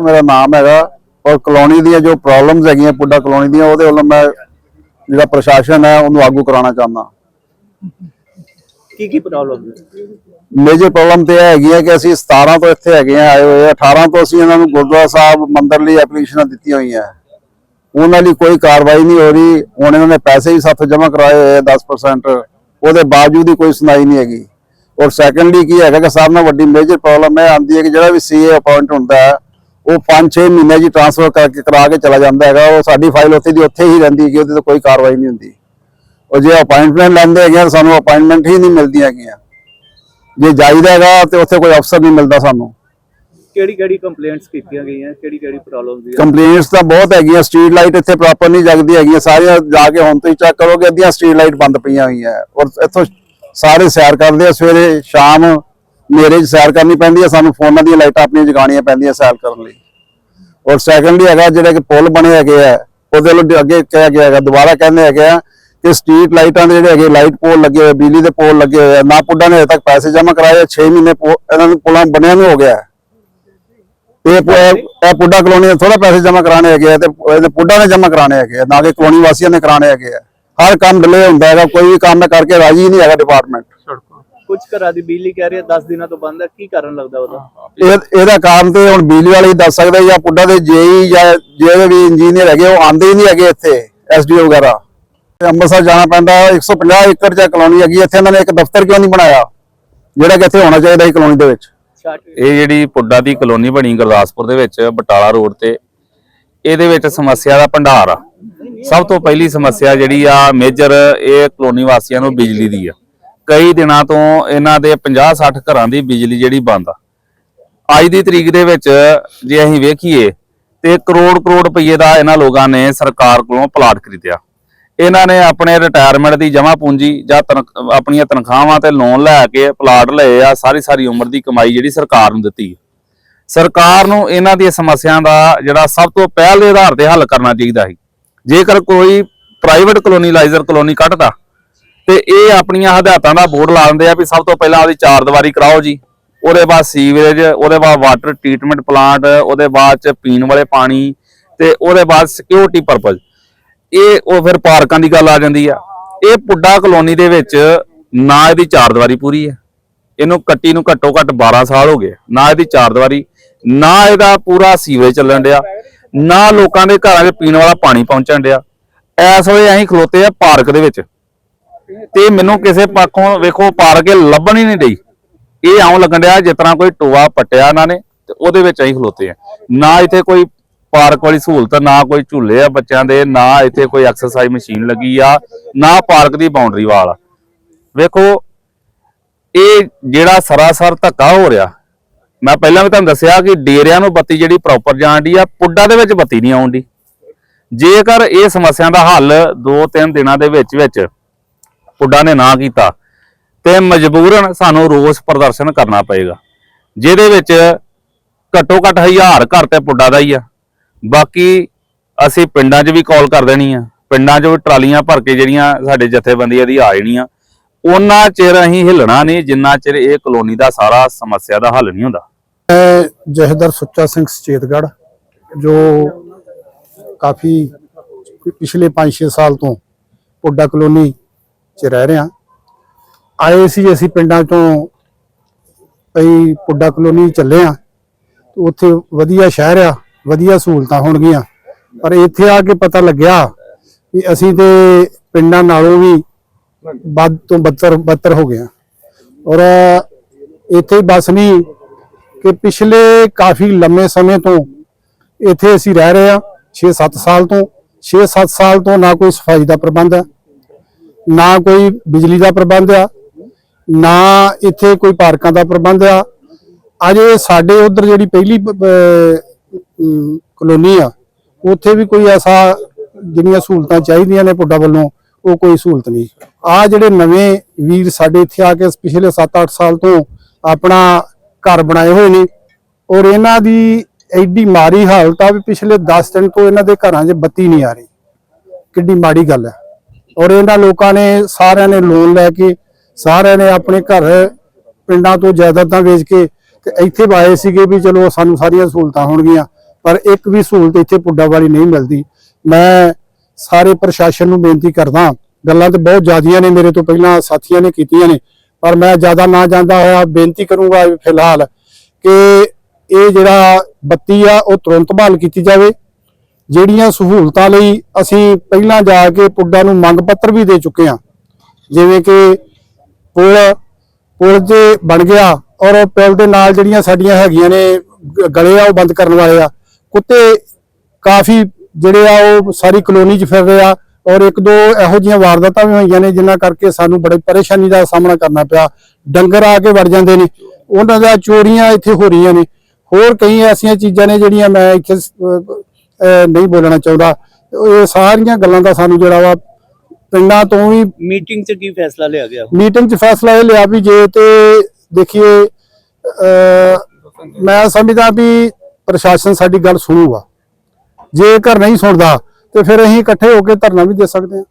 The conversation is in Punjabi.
ਸਿੱਧੂ ਮੇਰਾ ਨਾਮ ਹੈਗਾ ਔਰ ਕਲੋਨੀ ਦੀਆਂ ਜੋ ਪ੍ਰੋਬਲਮਸ ਹੈਗੀਆਂ ਪੁੱਡਾ ਕਲੋਨੀ ਦੀਆਂ ਉਹਦੇ ਵੱਲੋਂ ਮੈਂ ਜਿਹੜਾ ਪ੍ਰਸ਼ਾਸਨ ਹੈ ਉਹਨੂੰ ਆਗੂ ਕਰਾਉਣਾ ਚਾਹੁੰਦਾ। ਕੀ ਕੀ ਪ੍ਰੋਬਲਮ ਮੇਜਰ ਪ੍ਰੋਬਲਮ ਤੇ ਹੈਗੀ ਹੈ ਕਿ ਅਸੀਂ 17 ਤੋਂ ਇੱਥੇ ਹੈਗੇ ਆ ਆਏ ਹੋਏ ਆ 18 ਤੋਂ ਅਸੀਂ ਇਹਨਾਂ ਨੂੰ ਗੁਰਦੁਆਰਾ ਸਾਹਿਬ ਮੰਦਿਰ ਲਈ ਐਪਲੀਕੇਸ਼ਨਾਂ ਦਿੱਤੀਆਂ ਹੋਈਆਂ। ਉਹਨਾਂ ਲਈ ਕੋਈ ਕਾਰਵਾਈ ਨਹੀਂ ਹੋ ਰਹੀ। ਹੁਣ ਇਹਨਾਂ ਨੇ ਪੈਸੇ ਵੀ ਸਾਥੋਂ ਜਮ੍ਹਾਂ ਕਰਾਏ ਹੋਏ ਆ 10% ਉਹਦੇ ਬਾਵਜੂਦ ਹੀ ਕੋਈ ਸੁਣਾਈ ਨਹੀਂ ਹੈਗੀ। ਔਰ ਸੈਕੰਡਲੀ ਕੀ ਹੈਗਾ ਕਿ ਸਭ ਨਾਲ ਵੱਡੀ ਮੇਜਰ ਪ੍ਰੋਬਲਮ ਇਹ ਆਉਂਦੀ ਹੈ ਕਿ ਜਿਹੜਾ ਵੀ ਸੀਏ ਅਪਾਇੰਟ ਹੁੰਦਾ ਹੈ ਉਹ 5-6 ਮਹੀਨੇ ਜੀ ਟ੍ਰਾਂਸਫਰ ਕਰਕੇ ਕਰਾ ਕੇ ਚਲਾ ਜਾਂਦਾ ਹੈਗਾ। ਉਹ ਸਾਡੀ ਫਾਈਲ ਉੱਥੇ ਦੀ ਉੱਥੇ ਹੀ ਰਹਿੰਦੀ ਹੈ ਕਿ ਉਹਦੇ ਤੇ ਕੋਈ ਕਾਰਵਾਈ ਨਹੀਂ ਹੁੰਦੀ। ਉਹ ਜੇ ਅਪਾਇੰਟਮੈਂਟ ਲੈਂਦੇ ਹੈਗੇ ਸਾਨੂੰ ਅਪਾਇੰਟਮੈਂਟ ਹੀ ਨਹੀਂ ਮਿਲਦੀਆਂ ਹੈਗੀਆਂ। ਜੇ ਜਾਈਦਾ ਹੈਗਾ ਤੇ ਉੱਥੇ ਕੋਈ ਅਫਸਰ ਨਹੀਂ ਮਿਲਦਾ ਸਾਨੂੰ। ਕਿਹੜੀ ਕਿਹੜੀ ਕੰਪਲੇਂਟਸ ਕੀਤੀਆਂ ਗਈਆਂ? ਕਿਹੜੀ ਕਿਹੜੀ ਪ੍ਰੋਬਲਮ ਦੀ ਕੰਪਲੇਂਟਸ ਤਾਂ ਬਹੁਤ ਹੈਗੀਆਂ। ਸਟਰੀਟ ਲਾਈਟ ਇੱਥੇ ਪ੍ਰੋਪਰ ਨਹੀਂ ਜਗਦੀ ਹੈਗੀਆਂ। ਸਾਰੀਆਂ ਜਾ ਕੇ ਹੁਣ ਤੁਸੀਂ ਚੈੱਕ ਕਰੋਗੇ ਅੱਧੀਆਂ ਸਟਰੀਟ ਲਾਈਟ ਬੰਦ ਪਈਆਂ ਹੋਈਆਂ। ਔਰ ਇੱਥੋਂ ਸਾਰੇ ਸੈਰ ਕਰਦੇ ਆ ਸਵੇਰੇ ਸ਼ਾਮ ਹਨੇਰੇ 'ਚ ਸੈਰ ਕਰਨੀ ਪੈਂਦੀ ਹੈ ਸਾਨੂੰ ਫੋਨਾਂ ਦੀਆਂ ਲਾਈਟਾਂ ਆਪਣੀਆਂ ਜਗਾਉਣੀਆਂ ਪੈਂਦੀਆਂ ਸੈਰ ਕਰਨ ਲਈ। ਔਰ ਸੈਕੰਡਲੀ ਹੈਗਾ ਜਿਹੜੇ ਕਿ ਪੁਲ ਬਣੇ ਹੈਗੇ ਆ ਉਹਦੇ ਵੱਲੋਂ ਅੱਗੇ ਕਿਹਾ ਗਿਆ ਹੈਗਾ ਦੁਬਾਰਾ ਕਹਿੰਦੇ ਹੈਗੇ ਆ ਕਿ ਸਟਰੀਟ ਲਾਈਟਾਂ ਦੇ ਜਿਹੜੇ ਹੈਗੇ ਲਾਈਟ ਪੋਲ ਲੱਗੇ ਹੋਏ ਬਿਜਲੀ ਦੇ ਪੋਲ ਲੱਗੇ ਹੋਏ ਆ। ਨਾ ਪੁੱਡਾ ਨੇ ਹਜੇ ਤੱਕ ਪੈਸੇ ਜਮ੍ਹਾਂ ਕਰਾਏ 6 ਮਹੀਨੇ ਇਹਨਾਂ ਨੂੰ ਪੁਲਾਂ ਬਣਿਆ ਨੂੰ ਹੋ ਗਿਆ। ਤੇ ਇਹ ਪੁੱਡਾ ਕਲੋਨੀ ਦੇ ਥੋੜਾ ਪੈਸੇ ਜਮ੍ਹਾਂ ਕਰਾਣੇ ਹੈਗੇ ਆ ਤੇ ਇਹਦੇ ਪੁੱਡਾ ਨੇ ਜਮ੍ਹਾਂ ਕਰਾਣੇ ਹੈਗੇ ਆ ਨਾ ਕਿ ਕਲੋਨੀ ਵਾਸੀਆਂ ਨੇ ਕਰਾਣੇ ਹੈਗੇ ਆ। ਹਰ ਕੰਮ ਡਿਲੇ ਹੁੰਦਾ ਹੈਗਾ ਕੋਈ ਵੀ ਕੰਮ ਕਰਕੇ ਰਾਜੀ ਨਹੀਂ ਹੈਗਾ ਡਿਪਾਰਟਮੈਂਟ ਕੁਝ ਘਰਾਂ ਦੀ ਬਿਜਲੀ ਕਹਿ ਰਹੀ ਹੈ 10 ਦਿਨਾਂ ਤੋਂ ਬੰਦ ਹੈ। ਕੀ ਕਾਰਨ ਲੱਗਦਾ ਉਹਦਾ? ਇਹ ਇਹਦਾ ਕਾਰਨ ਤੇ ਹੁਣ ਬਿਜਲੀ ਵਾਲੇ ਦੱਸ ਸਕਦੇ ਜਾਂ ਪੁੱਡਾ ਦੇ ਜੇਈ ਜਾਂ ਜਿਹੜੇ ਵੀ ਇੰਜੀਨੀਅਰ ਹੈਗੇ ਉਹ ਆਂਦੇ ਹੀ ਨਹੀਂ ਹੈਗੇ ਇੱਥੇ ਐਸਡੀਓ ਵਗੈਰਾ। ਤੇ ਅੰਮ੍ਰਿਤਸਰ ਜਾਣਾ ਪੈਂਦਾ 150 ਏਕੜ ਚ ਕਲੋਨੀ ਹੈਗੀ ਇੱਥੇ ਇਹਨਾਂ ਨੇ ਇੱਕ ਦਫ਼ਤਰ ਕਿਉਂ ਨਹੀਂ ਬਣਾਇਆ? ਜਿਹੜਾ ਕਿ ਇੱਥੇ ਹੋਣਾ ਚਾਹੀਦਾ ਸੀ ਕਲੋਨੀ ਦੇ ਵਿੱਚ। ਇਹ ਜਿਹੜੀ ਪੁੱਡਾ ਦੀ ਕਲੋਨੀ ਬਣੀ ਗੁਰਦਾਸਪੁਰ ਦੇ ਵਿੱਚ ਬਟਾਲਾ ਰੋਡ ਤੇ ਇਹਦੇ ਵਿੱਚ ਸਮੱਸਿਆ ਦਾ ਭੰਡਾਰ ਆ। ਸਭ ਤੋਂ ਪਹਿਲੀ ਸਮੱਸਿਆ ਜਿਹੜੀ ਆ ਮੇਜਰ ਇਹ ਕਲੋਨੀ ਵਾਸੀਆਂ ਨੂੰ ਬਿਜਲੀ ਦੀ ਆ। ਕਈ ਦਿਨਾਂ ਤੋਂ ਇਹਨਾਂ ਦੇ 50-60 ਘਰਾਂ ਦੀ ਬਿਜਲੀ ਜਿਹੜੀ ਬੰਦ ਆ। ਅੱਜ ਦੀ ਤਰੀਕ ਦੇ ਵਿੱਚ ਜੇ ਅਸੀਂ ਵੇਖੀਏ ਤੇ ਕਰੋੜ ਕਰੋੜ ਰੁਪਏ ਦਾ ਇਹਨਾਂ ਲੋਕਾਂ ਨੇ ਸਰਕਾਰ ਕੋਲੋਂ ਪਲਾਟ ਖਰੀਦਿਆ। ਇਹਨਾਂ ਨੇ ਆਪਣੇ ਰਿਟਾਇਰਮੈਂਟ ਦੀ ਜਮ੍ਹਾਂ ਪੂੰਜੀ ਜਾਂ ਤਨਖ- ਆਪਣੀਆਂ ਤਨਖਾਹਾਂ ਤੇ ਲੋਨ ਲੈ ਕੇ ਪਲਾਟ ਲਏ ਆ, ਸਾਰੀ ਸਾਰੀ ਉਮਰ ਦੀ ਕਮਾਈ ਜਿਹੜੀ ਸਰਕਾਰ ਨੂੰ ਦਿੱਤੀ ਸਰਕਾਰ ਨੂੰ ਇਹਨਾਂ ਦੀਆਂ ਸਮੱਸਿਆ ਦਾ ਜਿਹੜਾ ਸਭ ਤੋਂ ਪਹਿਲ ਦੇ ਆਧਾਰ ਤੇ ਹੱਲ ਕਰਨਾ ਚਾਹੀਦਾ ਸੀ। ਜੇਕਰ ਕੋਈ ਪ੍ਰਾਈਵੇਟ ਕਲੋਨੀਲਾਈਜ਼ਰ ਕਲੋਨੀ ਕੱਢਦਾ ਤੇ ਇਹ ਆਪਣੀਆਂ ਹਦਾਇਤਾਂ ਦਾ ਬੋਰਡ ਲਾ ਦਿੰਦੇ ਆ ਵੀ ਸਭ ਤੋਂ ਪਹਿਲਾਂ ਉਹਦੀ ਚਾਰ ਦੀਵਾਰੀ ਕਰਾਓ ਜੀ। ਉਹਦੇ ਬਾਅਦ ਸੀਵਰੇਜ, ਉਹਦੇ ਬਾਅਦ ਵਾਟਰ ਟ੍ਰੀਟਮੈਂਟ ਪਲਾਂਟ ਉਹਦੇ ਬਾਅਦ ਚ ਪੀਣ ਵਾਲੇ ਪਾਣੀ ਤੇ ਉਹਦੇ ਬਾਅਦ ਸਿਕਿਉਰਿਟੀ ਪਰਪਸ ਇਹ ਉਹ ਫਿਰ ਪਾਰਕਾਂ ਦੀ ਗੱਲ ਆ ਜਾਂਦੀ ਆ। ਇਹ ਪੁੱਡਾ ਕਲੋਨੀ ਦੇ ਵਿੱਚ ਨਾ ਇਹਦੀ ਚਾਰ ਦੀਵਾਰੀ ਪੂਰੀ ਹੈ। ਇਹਨੂੰ ਕੱਟੀ ਨੂੰ ਘੱਟੋ ਘੱਟ 12 ਸਾਲ ਹੋ ਗਏ। ਨਾ ਇਹਦੀ ਚਾਰ ਦੀਵਾਰੀ, ਨਾ ਇਹਦਾ ਪੂਰਾ ਸੀਵਰੇਜ ਚੱਲਣ ਡਿਆ, ਨਾ ਲੋਕਾਂ ਦੇ ਘਰਾਂ 'ਚ ਪੀਣ ਵਾਲਾ ਪਾਣੀ ਪਹੁੰਚਣ ਡਿਆ। ਐਸ ਵੇਲੇ ਅਸੀਂ ਖਲੋਤੇ ਆ ਪਾਰਕ ਦੇ ਵਿੱਚ। ਤੇ ਮੈਨੂੰ ਕਿਸੇ ਪੱਖੋਂ ਵੇਖੋ ਪਾਰ ਕੇ ਲੱਭਣ ਹੀ ਨਹੀਂ ਡਈ। ਇਹ ਆਉਂ ਲੱਗਣ ਡਿਆ ਜਿਸ ਤਰ੍ਹਾਂ ਕੋਈ ਟੋਆ ਪੱਟਿਆ ਇਹਨਾਂ ਨੇ ਤੇ ਉਹਦੇ ਵਿੱਚ ਅਸੀਂ ਖਲੋਤੇ ਆ ਨਾ ਇੱਥੇ ਕੋਈ ਪਾਰਕ ਵਾਲੀ ਸਹੂਲਤ, ਨਾ ਕੋਈ ਝੂਲੇ ਆ ਬੱਚਿਆਂ ਦੇ, ਨਾ ਇੱਥੇ ਕੋਈ ਐਕਸਰਸਾਈਜ਼ ਮਸ਼ੀਨ ਲੱਗੀ ਆ, ਨਾ ਪਾਰਕ ਦੀ ਬਾਉਂਡਰੀ ਵਾਲ ਆ। ਵੇਖੋ, ਇਹ ਜਿਹੜਾ ਸਰਾਸਰ ਧੱਕਾ ਹੋ ਰਿਹਾ, ਮੈਂ ਪਹਿਲਾਂ ਵੀ ਤੁਹਾਨੂੰ ਦੱਸਿਆ ਕਿ ਡੇਰਿਆਂ ਨੂੰ ਬੱਤੀ ਜਿਹੜੀ ਪ੍ਰੋਪਰ ਜਾਣਦੀ ਆ, ਪੁੱਡਾ ਦੇ ਵਿੱਚ ਬੱਤੀ ਨਹੀਂ ਆਉਂਦੀ ਜੇਕਰ ਇਹ ਸਮੱਸਿਆ ਦਾ ਹੱਲ 2-3 ਦਿਨਾਂ ਦੇ ਵਿੱਚ ਵਿੱਚ ਪੁੱਡਾ ਨੇ ਨਾ ਕੀਤਾ, ਤੇ ਮਜਬੂਰਨ ਸਾਨੂੰ ਰੋਸ ਪ੍ਰਦਰਸ਼ਨ ਕਰਨਾ ਪਏਗਾ, ਜਿਹਦੇ ਵਿੱਚ ਘੱਟੋ ਘੱਟ ਹਜ਼ਾਰ ਘਰ ਤੇ ਪੁੱਡਾ ਦਾ ਹੀ ਆ। ਬਾਕੀ ਅਸੀਂ ਪਿੰਡਾਂ 'ਚ ਵੀ ਕਾਲ ਕਰ ਦੇਣੀ ਆ, ਪਿੰਡਾਂ 'ਚ ਵੀ ਟਰਾਲੀਆਂ ਭਰ ਕੇ ਜਿਹੜੀਆਂ ਸਾਡੇ ਜਥੇਬੰਦੀਆਂ ਦੀ ਆ ਜਾਣੀਆਂ ਉਹਨਾਂ ਚਿਰ ਅਸੀਂ ਹਿੱਲਣਾ ਨਹੀਂ, ਜਿੰਨਾ ਚਿਰ ਇਹ ਕਲੋਨੀ ਦਾ ਸਾਰਾ ਸਮੱਸਿਆ ਦਾ ਹੱਲ ਨਹੀਂ ਹੁੰਦਾ। ਜਹਦਰ ਸੁੱਚਾ ਸਿੰਘ ਸਚੇਤਗੜ ਜੋ ਕਾਫੀ ਪਿਛਲੇ 5-6 ਸਾਲ ਤੋਂ ਪੁੱਡਾ ਕਲੋਨੀ 'ਚ ਰਹਿ ਰਹੇ ਹਾਂ। ਆਏ ਸੀ ਅਸੀਂ ਪਿੰਡਾਂ ਤੋਂ ਕਈ ਪੁੱਡਾ ਕਲੋਨੀ ਚੱਲੇ ਆ ਉੱਥੇ ਵਧੀਆ ਸ਼ਹਿਰ ਆ, ਵਧੀਆ ਸਹੂਲਤਾਂ ਹੋਣਗੀਆਂ। ਪਰ ਇੱਥੇ ਆ ਕੇ ਪਤਾ ਲੱਗਿਆ ਕਿ ਅਸੀਂ ਤੇ ਪਿੰਡਾਂ ਨਾਲੋਂ ਵੀ ਵੱਧ ਤੋਂ ਬੱਤਰ ਬੱਤਰ ਹੋ ਗਏ ਹਾਂ। ਔਰ ਇੱਥੇ ਹੀ ਬਸ ਨਹੀਂ ਕਿ ਪਿਛਲੇ ਕਾਫੀ ਲੰਮੇ ਸਮੇਂ ਤੋਂ ਇੱਥੇ ਅਸੀਂ ਰਹਿ ਰਹੇ ਹਾਂ 6-7 ਸਾਲ ਤੋਂ 6-7 ਸਾਲ ਤੋਂ ਨਾ ਕੋਈ ਸਫ਼ਾਈ ਦਾ ਪ੍ਰਬੰਧ ਹੈ। ਨਾ ਕੋਈ ਬਿਜਲੀ ਦਾ ਪ੍ਰਬੰਧ ਆ, ਨਾ ਇੱਥੇ ਕੋਈ ਪਾਰਕਾਂ ਦਾ ਪ੍ਰਬੰਧ ਆ। ਅਜੇ ਸਾਡੇ ਉਧਰ ਜਿਹੜੀ ਪਹਿਲੀ ਕਲੋਨੀ ਆ, ਉੱਥੇ ਵੀ ਕੋਈ ਐਸਾ ਜਿਹੜੀਆਂ ਸਹੂਲਤਾਂ ਚਾਹੀਦੀਆਂ ਨੇ ਪੁੱਡਾ ਵੱਲੋਂ, ਉਹ ਕੋਈ ਸਹੂਲਤ ਨਹੀਂ। ਆ ਜਿਹੜੇ ਨਵੇਂ ਵੀਰ ਸਾਡੇ ਇੱਥੇ ਆ ਕੇ ਪਿਛਲੇ 7-8 ਸਾਲ ਤੋਂ ਆਪਣਾ ਘਰ ਬਣਾਏ ਹੋਏ ਨੇ, ਔਰ ਇਹਨਾਂ ਦੀ ਐਡੀ ਮਾੜੀ ਹਾਲਤ ਆ ਵੀ ਪਿਛਲੇ 10 ਦਿਨ ਤੋਂ ਇਹਨਾਂ ਦੇ ਘਰਾਂ 'ਚ ਬੱਤੀ ਨਹੀਂ ਆ ਰਹੀ। ਕਿੱਡੀ ਮਾੜੀ ਗੱਲ ਹੈ ਔਰ ਇਹਨਾਂ ਲੋਕਾਂ ਨੇ ਸਾਰਿਆਂ ਨੇ ਲੋਨ ਲੈ ਕੇ ਸਾਰਿਆਂ ਨੇ ਆਪਣੇ ਘਰ ਪਿੰਡਾਂ ਤੋਂ ਜਾਇਦਾਦਾਂ ਵੇਚ ਕੇ ਤੇ ਇੱਥੇ ਆਏ ਸੀਗੇ ਵੀ ਚਲੋ ਸਾਨੂੰ ਸਾਰੀਆਂ ਸਹੂਲਤਾਂ ਹੋਣਗੀਆਂ, ਪਰ ਇੱਕ ਵੀ ਸਹੂਲਤ ਇੱਥੇ ਪੁੱਡਾ ਵਾਲੀ ਨਹੀਂ ਮਿਲਦੀ। ਮੈਂ ਸਾਰੇ ਪ੍ਰਸ਼ਾਸਨ ਨੂੰ ਬੇਨਤੀ ਕਰਦਾ, ਗੱਲਾਂ ਤੇ ਬਹੁਤ ਜ਼ਿਆਦੀਆਂ ਨੇ, ਮੇਰੇ ਤੋਂ ਪਹਿਲਾਂ ਸਾਥੀਆਂ ਨੇ ਕੀਤੀਆਂ ਨੇ, ਪਰ ਮੈਂ ਜ਼ਿਆਦਾ ਨਾ ਜਾਂਦਾ ਹੋਇਆ, ਬੇਨਤੀ ਕਰੂੰਗਾ ਫਿਲਹਾਲ ਕਿ ਇਹ ਜਿਹੜਾ ਬੱਤੀ ਆ, ਉਹ ਤੁਰੰਤ ਬਹਾਲ ਕੀਤੀ ਜਾਵੇ। ਜਿਹੜੀਆਂ ਸਹੂਲਤਾਂ ਲਈ ਅਸੀਂ ਪਹਿਲਾਂ ਜਾ ਕੇ ਪੁੱਡਾ ਨੂੰ ਮੰਗ ਪੱਤਰ ਵੀ ਦੇ ਚੁੱਕੇ ਹਾਂ। ਜਿਵੇਂ ਕਿ ਪੁਲ ਪੁਲ ਜੇ ਬਣ ਗਿਆ ਔਰ ਉਹ ਪੁਲ ਦੇ ਨਾਲ ਜਿਹੜੀਆਂ ਸਾਡੀਆਂ ਹੈਗੀਆਂ ਨੇ ਗਲੇ ਆ, ਉਹ ਬੰਦ ਕਰਨ ਵਾਲੇ ਆ। ਕੁੱਤੇ ਕਾਫੀ ਜਿਹੜੇ ਆ, ਉਹ ਸਾਰੀ ਕਲੋਨੀ 'ਚ ਫਿਰ ਰਹੇ ਆ ਔਰ ਇੱਕ ਦੋ ਇਹੋ ਜਿਹੀਆਂ ਵਾਰਦਾਤਾਂ ਵੀ ਹੋਈਆਂ ਨੇ, ਜਿਨ੍ਹਾਂ ਕਰਕੇ ਸਾਨੂੰ ਬੜੀ ਪਰੇਸ਼ਾਨੀ ਦਾ ਸਾਹਮਣਾ ਕਰਨਾ ਪਿਆ। ਡੰਗਰ ਆ ਕੇ ਵੜ ਜਾਂਦੇ ਨੇ। ਉਹਨਾਂ ਦਾ ਚੋਰੀਆਂ ਇੱਥੇ ਹੋ ਰਹੀਆਂ ਨੇ। ਹੋਰ ਕਈ ਐਸੀਆਂ ਚੀਜ਼ਾਂ ਨੇ ਜਿਹੜੀਆਂ ਮੈਂ ਇੱਥੇ ਨਹੀਂ ਬੋਲਣਾ ਚਾਹੁੰਦਾ। ਇਹ ਸਾਰੀਆਂ ਗੱਲਾਂ ਦਾ ਸਾਨੂੰ ਜਿਹੜਾ ਵਾ ਪਿੰਡਾਂ ਤੋਂ ਵੀ ਮੀਟਿੰਗ 'ਚ ਕੀ ਫੈਸਲਾ ਲਿਆ ਗਿਆ? ਮੀਟਿੰਗ 'ਚ ਫੈਸਲਾ ਇਹ ਲਿਆ ਵੀ ਜੇ ਤੇ ਦੇਖੀਏ ਮੈਂ ਸਮਝਦਾ ਵੀ ਪ੍ਰਸ਼ਾਸਨ ਸਾਡੀ ਗੱਲ ਸੁਣੂਗਾ। ਜੇਕਰ ਨਹੀਂ ਸੁਣਦਾ ਤੇ ਫਿਰ ਅਸੀਂ ਇਕੱਠੇ ਹੋ ਕੇ ਧਰਨਾ ਵੀ ਦੇ ਸਕਦੇ ਹਾਂ।